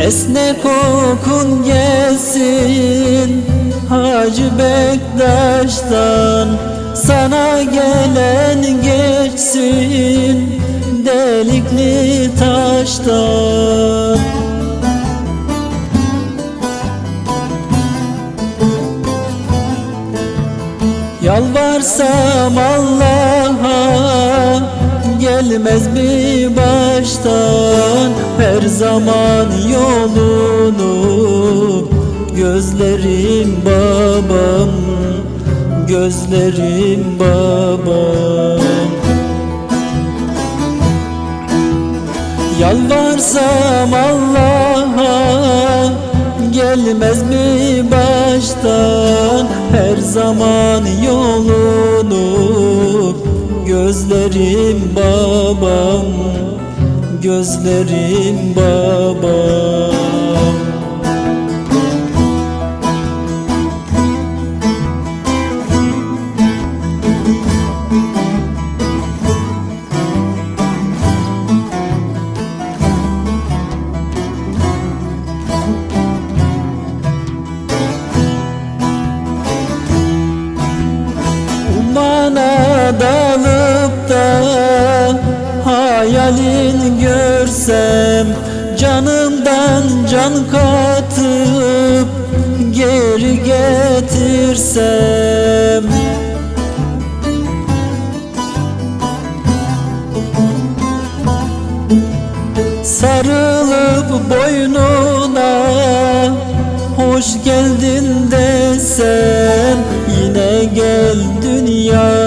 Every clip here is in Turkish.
Esne kokun gelsin Hacı Bektaş'tan Sana gelen geçsin Delikli taştan. Yalvarsam Allah'a gelmez mi baştan? Her zaman yolunu gözlerim babam Gözlerim babam. Yalvarsam Allah'a gelmez mi baştan? Her zaman yolunu gözlerim babam Gözlerim babam hayalin görsem Canımdan can katıp geri getirsem. Sarılıp boynuna Hoş geldin desem Yine gel dünyaya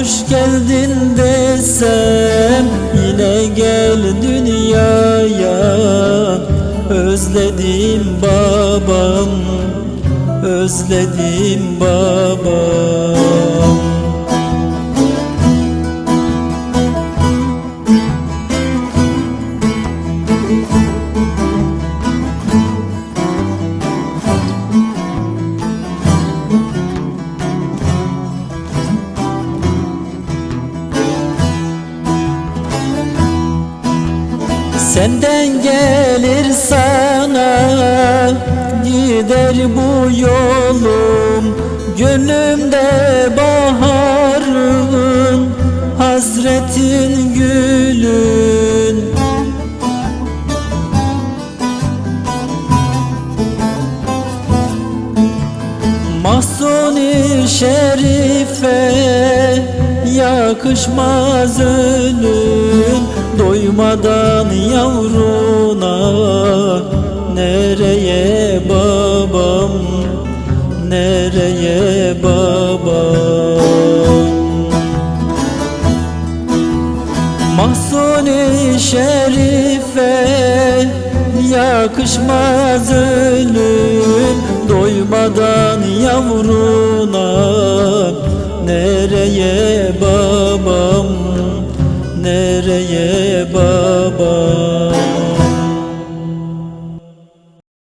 Hoş geldin desem Yine gel dünyaya. Özledim babam Özledim babam Senden gelir sana gider bu yolum. Gönlümde baharın hasretin gülün. Mahsuni şerife yakışmaz ölüm Doymadan yavruna nereye babam Nereye babam? Mahsuni şerife yakışmaz ölüm Doymadan yavruna nereye babam nereye baba?